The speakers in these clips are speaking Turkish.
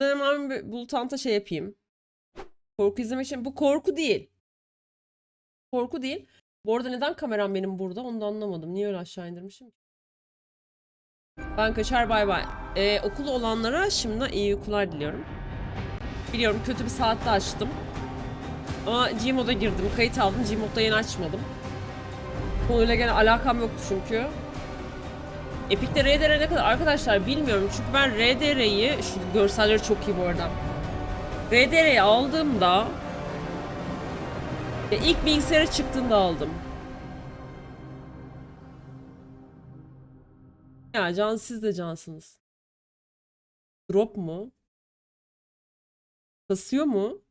Ben hemen bir bulutanta şey yapayım. Korku izlemek için. Bu korku değil. Korku değil. Bu arada neden kameram benim burada onu da anlamadım. Niye öyle aşağı indirmişim? Ben kaçar bay bay. Ee, okulu olanlara şimdi iyi uykular diliyorum. Biliyorum kötü bir saatte açtım. Ama Gmod'a girdim. Kayıt aldım. Gmod'da yeni açmadım. Konuyla gene alakam yoktu çünkü. Epic'te RDR ne kadar arkadaşlar bilmiyorum çünkü ben RDR'yi şu görselleri çok iyi bu arada. RDR'yi aldığımda ya ilk bilgisayara çıktığında aldım. Ya can siz de cansınız. Drop mu? Kasıyor mu?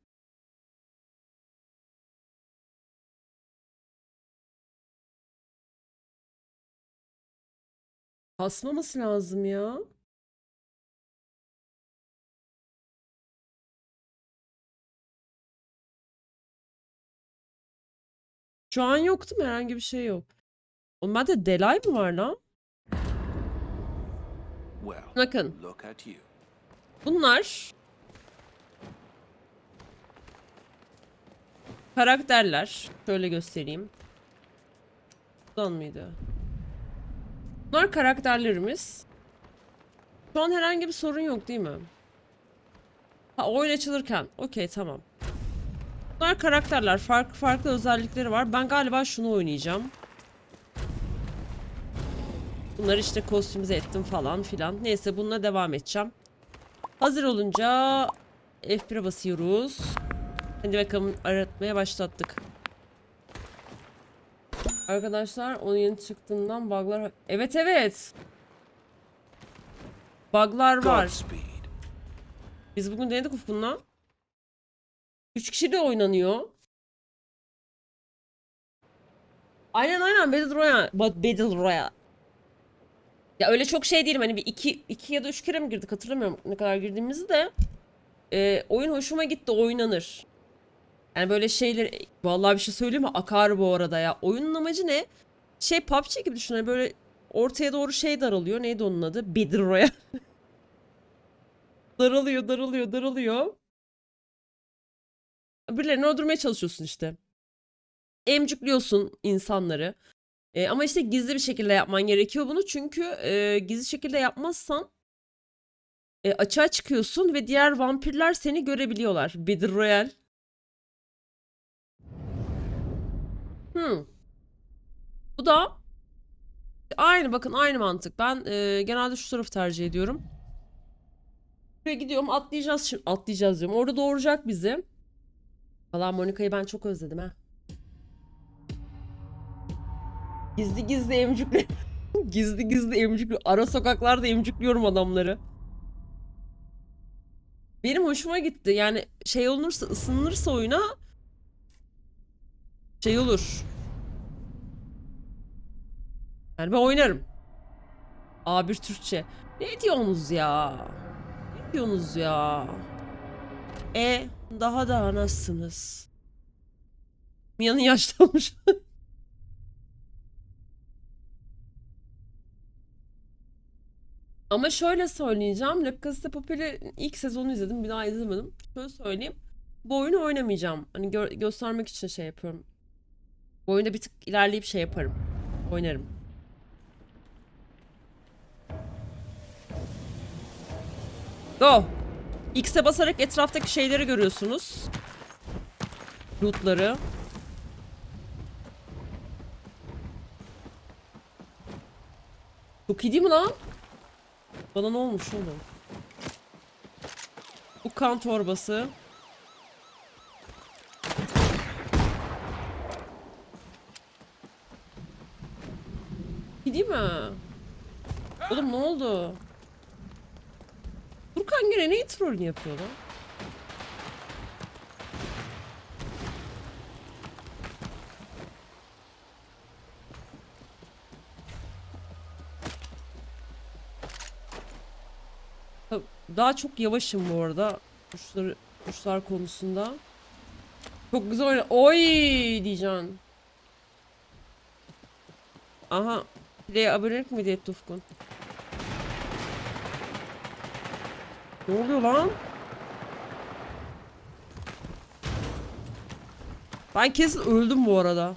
Kasmaması lazım ya. Şu an yoktu mu? Herhangi bir şey yok. Oğlum bende delay mı var lan? Bakın. Bunlar karakterler. Şöyle göstereyim. Buradan mıydı? Bunlar karakterlerimiz. Şu an herhangi bir sorun yok değil mi? Ha oyun açılırken. Okey tamam. Bunlar karakterler. Farklı farklı özellikleri var. Ben galiba şunu oynayacağım. Bunları işte kostümize ettim falan filan. Neyse bununla devam edeceğim. Hazır olunca F1'e basıyoruz. Hadi bakalım aratmaya başlattık. Arkadaşlar onun yeni çıktığından bug'lar... Evet evet. Bug'lar var. Biz bugün denedik Ufkun'la. 3 kişi de oynanıyor. Aynen aynen Battle Royale. Battle Royale. Ya öyle çok şey değilim hani bir iki, iki ya da üç kere mi girdik hatırlamıyorum ne kadar girdiğimizi de. Ee, oyun hoşuma gitti oynanır. Yani böyle şeyler vallahi bir şey söyleyeyim mi akar bu arada ya. Oyunun amacı ne? Şey PUBG gibi düşün hani böyle ortaya doğru şey daralıyor. Neydi onun adı? Battle Royale. daralıyor daralıyor daralıyor. Birilerini öldürmeye çalışıyorsun işte. Emcükliyorsun insanları. E, ama işte gizli bir şekilde yapman gerekiyor bunu. Çünkü e, gizli şekilde yapmazsan e, açığa çıkıyorsun ve diğer vampirler seni görebiliyorlar. Battle Royale. Hmm. Bu da aynı bakın aynı mantık. Ben e, genelde şu tarafı tercih ediyorum. Buraya gidiyorum atlayacağız şimdi. Atlayacağız diyorum. Orada doğuracak bizi. Valla Monika'yı ben çok özledim ha. Gizli gizli emcükle gizli gizli emcükle ara sokaklarda emcükliyorum adamları. Benim hoşuma gitti. Yani şey olursa ısınırsa oyuna şey olur. Yani ben oynarım. A1 Türkçe. Ne diyorsunuz ya? Ne diyorsunuz ya? E daha da nasılsınız? Mia'nın yaşlanmış. Ama şöyle söyleyeceğim. La Casa Papel'i ilk sezonu izledim. Bir daha izlemedim. Şöyle söyleyeyim. Bu oyunu oynamayacağım. Hani gö- göstermek için şey yapıyorum. Bu oyunda bir tık ilerleyip şey yaparım. Oynarım. Go. X'e basarak etraftaki şeyleri görüyorsunuz. Lootları. Çok iyi değil mi lan? Bana ne olmuş oğlum? Bu kan torbası. Değil mi? Oğlum ne oldu? Furkan gene neyi troll yapıyor lan? Ha, Daha çok yavaşım bu arada. Kuşlar, kuşlar konusunda. Çok güzel oyna. Oy diyeceksin. Aha. Diye abonelik mi diye Tufkun? Ne oluyor lan? Ben kesin öldüm bu arada.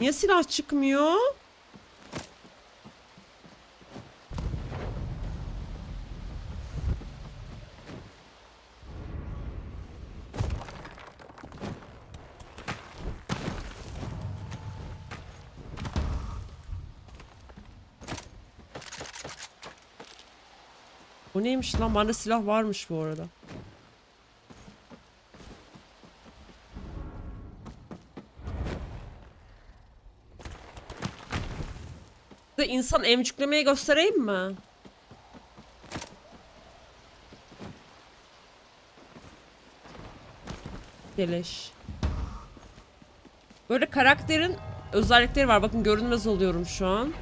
Niye silah çıkmıyor? Neymiş lan? Bende silah varmış bu arada. Size insan emcüklemeyi göstereyim mi? Geleş. Böyle karakterin özellikleri var. Bakın görünmez oluyorum şu an.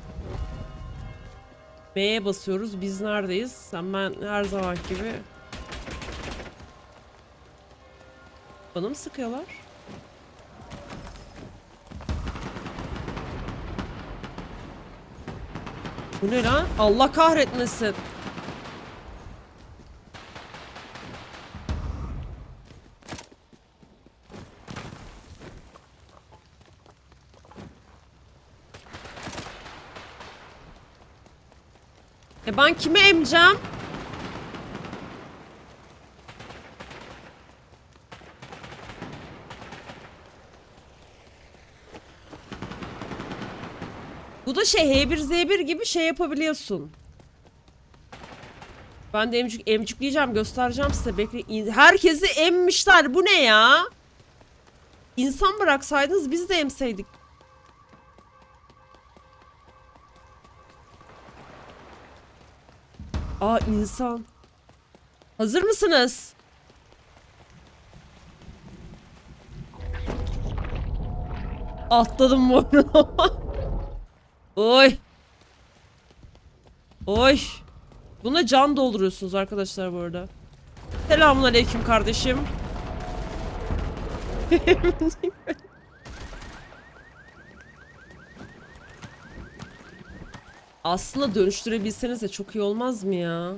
B'ye basıyoruz. Biz neredeyiz? Sen ben her zaman gibi. Bana mı sıkıyorlar? Bu ne lan? Allah kahretmesin. Ben kime emeceğim? Bu da şey H1Z1 gibi şey yapabiliyorsun. Ben de emcük, emcükleyeceğim göstereceğim size bekleyin. Herkesi emmişler bu ne ya? İnsan bıraksaydınız biz de emseydik. Aa insan. Hazır mısınız? Atladım bu arada. Oy. Oy. Buna can dolduruyorsunuz arkadaşlar bu arada. Selamun aleyküm kardeşim. Aslında dönüştürebilseniz de çok iyi olmaz mı ya?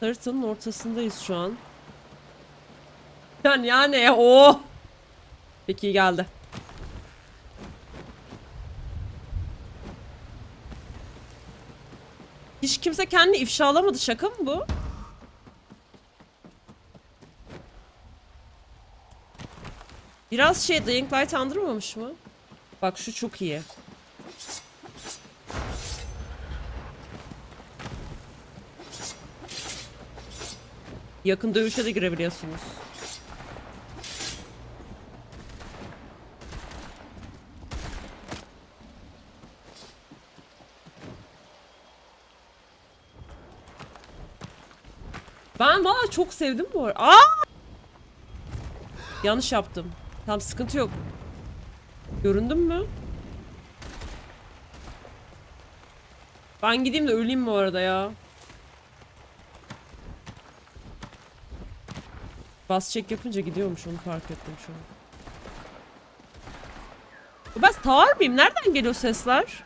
Haritanın ortasındayız şu an. Yani yani o. Peki geldi. Hiç kimse kendini ifşalamadı. Şaka mı bu? Biraz şey Dying Light andırmamış mı? Bak şu çok iyi. Yakın dövüşe de girebiliyorsunuz. Ben valla çok sevdim bu arada. Aa! Yanlış yaptım. Tamam sıkıntı yok. Göründüm mü? Ben gideyim de öleyim bu arada ya. Bas çek yapınca gidiyormuş onu fark ettim şu an. Ben sağır mıyım? Nereden geliyor sesler?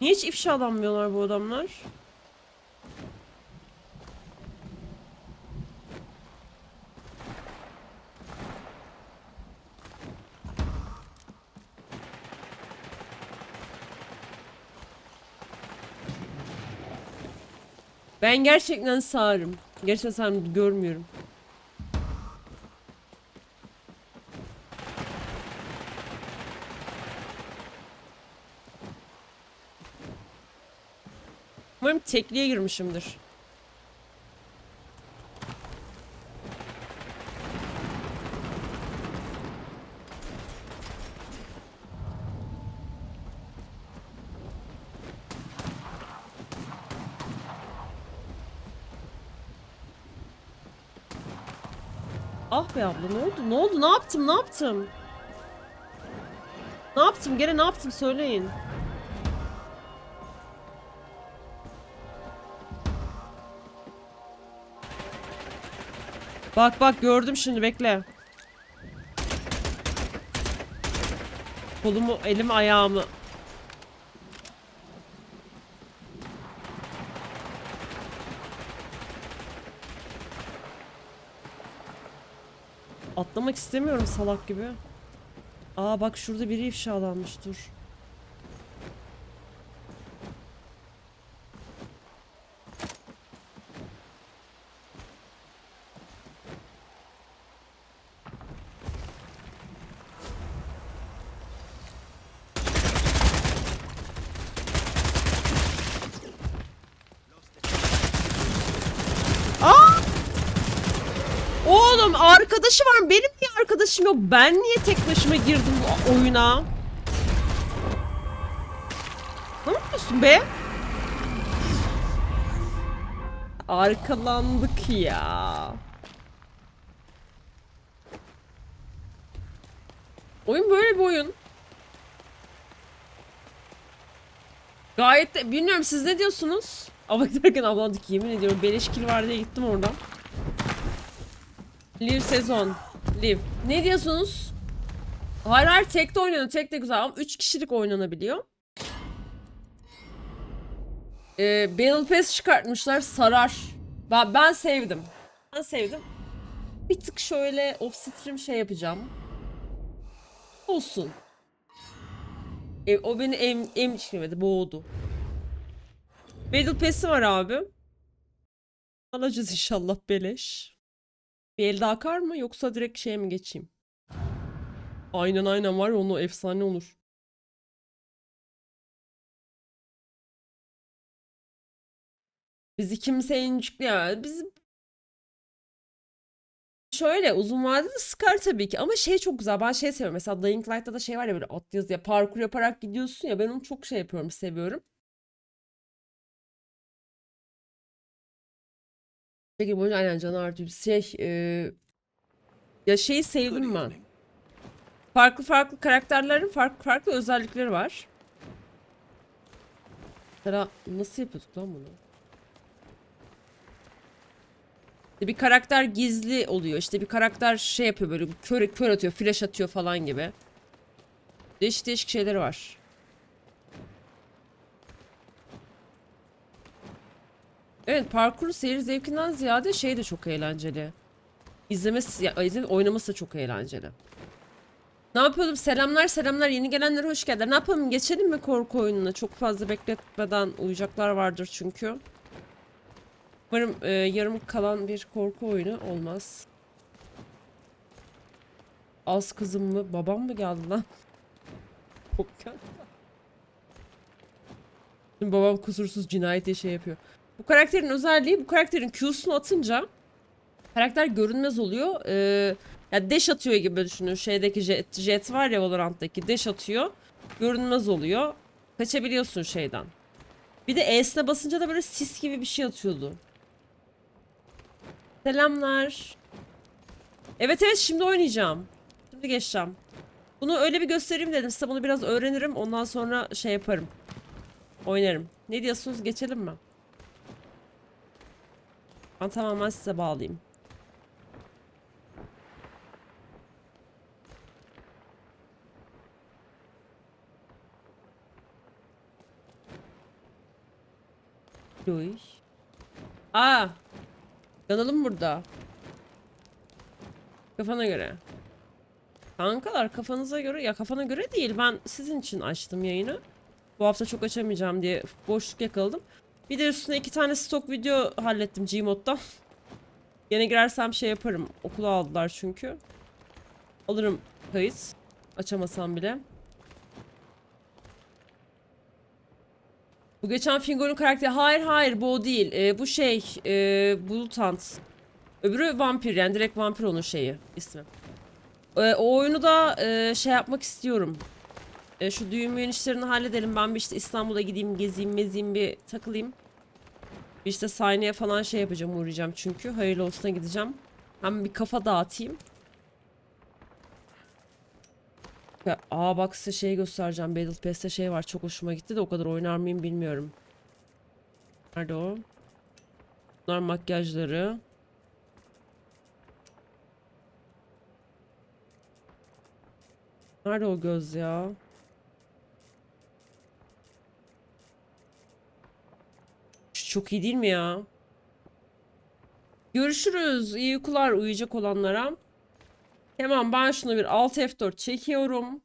Niye hiç ifşalanmıyorlar bu adamlar? Ben gerçekten sağırım. Gerçekten sağırım. Görmüyorum. Umarım tekliğe girmişimdir. Ah be abla ne oldu? Ne oldu? Ne yaptım? Ne yaptım? Ne yaptım? Gene ne yaptım? Söyleyin. Bak bak gördüm şimdi bekle. Kolumu, elimi, ayağımı. Atlamak istemiyorum salak gibi. Aa bak şurada biri ifşalanmış dur. Aa! Oğlum arkadaşı var. Benim niye arkadaşım yok? Ben niye tek başıma girdim bu oyuna? Ne yapıyorsun be? Arkalandık ya. Oyun böyle bir oyun. Gayet de bilmiyorum siz ne diyorsunuz? Ama giderken abladık yemin ediyorum beleş kill var diye gittim oradan. Live sezon. Live. Ne diyorsunuz? Hayır hayır tek de oynanıyor. Tek de güzel ama 3 kişilik oynanabiliyor. Ee, Battle Pass çıkartmışlar. Sarar. Ben, ben sevdim. Ben sevdim. Bir tık şöyle off stream şey yapacağım. Olsun. E, o beni em, emçirmedi. Boğdu. Battle Pass'i var abi. Alacağız inşallah beleş. Bir el daha akar mı yoksa direkt şeye mi geçeyim? Aynen aynen var onu efsane olur. Bizi kimse incikliyor. Biz Şöyle uzun vadede sıkar tabii ki ama şey çok güzel. Ben şey seviyorum. Mesela Dying Light'ta da şey var ya böyle atlıyoruz ya parkur yaparak gidiyorsun ya ben onu çok şey yapıyorum, seviyorum. Peki boyunca aynen canı artıyor. Şey e, ya şeyi sevdim ben. Farklı farklı karakterlerin farklı farklı özellikleri var. Mesela nasıl yapıyorduk lan bunu? İşte bir karakter gizli oluyor. İşte bir karakter şey yapıyor böyle kör, kör atıyor, flash atıyor falan gibi. Değişik değişik şeyleri var. Evet parkur seyir zevkinden ziyade şey de çok eğlenceli. İzlemesi, ya, izleme, oynaması da çok eğlenceli. Ne yapıyordum? Selamlar selamlar. Yeni gelenlere hoş geldin. Ne yapalım? Geçelim mi korku oyununa? Çok fazla bekletmeden uyuyacaklar vardır çünkü. Umarım e, yarım kalan bir korku oyunu olmaz. Az kızım mı? Babam mı geldi lan? Çok babam kusursuz cinayet diye şey yapıyor. Bu karakterin özelliği bu karakterin Q'sunu atınca karakter görünmez oluyor. Ee, ya dash atıyor gibi düşünün. Şeydeki jet, jet var ya Valorant'taki dash atıyor. Görünmez oluyor. Kaçabiliyorsun şeyden. Bir de E'sine basınca da böyle sis gibi bir şey atıyordu. Selamlar. Evet evet şimdi oynayacağım. Şimdi geçeceğim. Bunu öyle bir göstereyim dedim. Size bunu biraz öğrenirim. Ondan sonra şey yaparım. Oynarım. Ne diyorsunuz? Geçelim mi? Ben tamamen size bağlayayım. Luy. Aa. Kanalım burada. Kafana göre. Kankalar kafanıza göre ya kafana göre değil ben sizin için açtım yayını. Bu hafta çok açamayacağım diye boşluk yakaladım. Bir de üstüne iki tane stok video hallettim Gmod'da. Yine girersem şey yaparım. Okula aldılar çünkü. Alırım kayıt. Açamasam bile. Bu geçen Fingo'nun karakteri. Hayır hayır bu o değil. Ee, bu şey. E, Bulut Hunt. Öbürü vampir yani direkt vampir onun şeyi ismi. Ee, o oyunu da e, şey yapmak istiyorum. E, şu düğün işlerini halledelim. Ben bir işte İstanbul'a gideyim, gezeyim, mezeyim bir takılayım. Bir işte sahneye falan şey yapacağım, uğrayacağım çünkü. Hayırlı olsuna gideceğim. Hem bir kafa dağıtayım. Ya, aa bak size şey göstereceğim. Battle Pass'te şey var. Çok hoşuma gitti de o kadar oynar mıyım bilmiyorum. Nerede o? Bunlar makyajları. Nerede o göz ya? Çok iyi değil mi ya? Görüşürüz. İyi uykular uyuyacak olanlara. Hemen ben şunu bir Alt F4 çekiyorum.